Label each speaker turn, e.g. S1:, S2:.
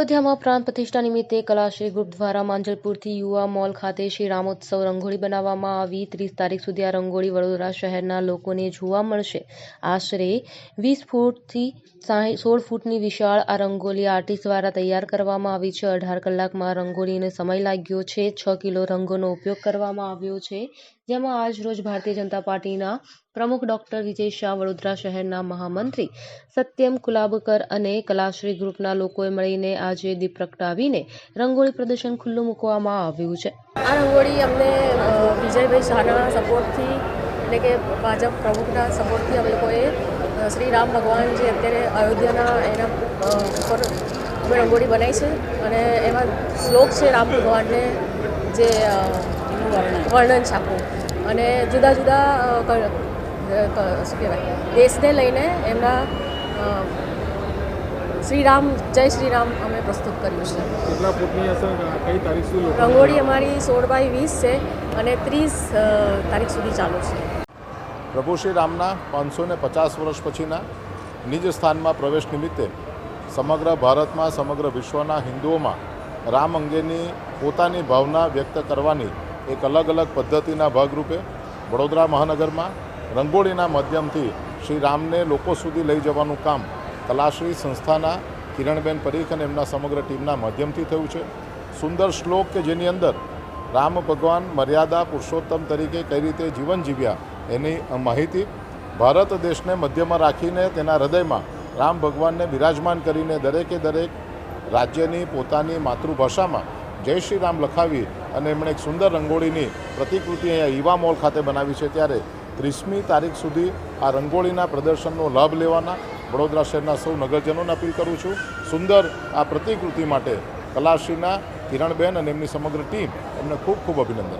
S1: અયોધ્યામાં પ્રાણ પ્રતિષ્ઠા નિમિત્તે કલાશ્રી ગ્રુપ દ્વારા માંજલપુરથી યુવા મોલ ખાતે શ્રી રામોત્સવ રંગોળી બનાવવામાં આવી. ત્રીસ તારીખ સુધી આ રંગોળી વડોદરા શહેરના લોકોને જોવા મળશે. આશરે વીસ ફૂટથી સોળ ફૂટની વિશાળ આ રંગોળી આર્ટિસ્ટ દ્વારા તૈયાર કરવામાં આવી છે. અઢાર કલાકમાં રંગોળીને સમય લાગ્યો છે. છ કિલો રંગોનો ઉપયોગ કરવામાં આવ્યો છે. જેમાં આજ રોજ ભારતીય જનતા પાર્ટીના પ્રમુખ ડોક્ટર વિજય શાહ વડોદરા શહેરના મહામંત્રી સત્યમ કુલાબકર અને કલાશ્રી ગ્રુપના લોકોએ મળીને આજે દીપ પ્રગટાવીને રંગોળી પ્રદર્શન ખુલ્લું મૂકવામાં આવ્યું છે.
S2: આ રંગોળી અમને વિજયભાઈ શાહના સપોર્ટથી એટલે કે ભાજપ પ્રમુખના સપોર્ટથી અમે લોકોએ શ્રી રામ ભગવાન જે અત્યારે અયોધ્યાના એના ઉપર અમે રંગોળી બનાવી છે અને એમાં શ્લોક છે રામ ભગવાનને જે વર્ણન. છે અને જુદા જુદા શું કહેવાય દેશને લઈને એમના શ્રી રામ જય શ્રી રામ અમે પ્રસ્તુત કર્યું છે. રંગોળી અમારી સોળ બાય વીસ છે અને ત્રીસ તારીખ સુધી ચાલુ છે.
S3: પ્રભુ શ્રી રામના પાંચસો ને પચાસ વર્ષ પછીના નિજ સ્થાનમાં પ્રવેશ નિમિત્તે સમગ્ર ભારતમાં સમગ્ર વિશ્વના હિન્દુઓમાં રામ અંગેની પોતાની ભાવના વ્યક્ત કરવાની એક અલગ અલગ પદ્ધતિના ભાગરૂપે વડોદરા મહાનગરમાં રંગોળીના માધ્યમથી શ્રી રામને લોકો સુધી લઈ જવાનું કામ કલાશ્રી સંસ્થાના કિરણબેન પરીખ અને એમના સમગ્ર ટીમના માધ્યમથી થયું છે. સુંદર શ્લોક કે જેની અંદર રામ ભગવાન મર્યાદા પુરુષોત્તમ તરીકે કઈ રીતે જીવન જીવ્યા એની માહિતી ભારત દેશને મધ્યમાં રાખીને તેના હૃદયમાં રામ ભગવાનને બિરાજમાન કરીને દરેકે દરેક રાજ્યની પોતાની માતૃભાષામાં જય શ્રી રામ લખાવી અને એમણે એક સુંદર રંગોળીની પ્રતિકૃતિ અહીંયા ઈવા મોલ ખાતે બનાવી છે ત્યારે ત્રીસમી તારીખ સુધી આ રંગોળીના પ્રદર્શનનો લાભ લેવાના વડોદરા શહેરના સૌ નગરજનોને અપીલ કરું છું. સુંદર આ પ્રતિકૃતિ માટે કલાશ્રીના કિરણબેન અને એમની સમગ્ર ટીમ એમને ખૂબ ખૂબ અભિનંદન.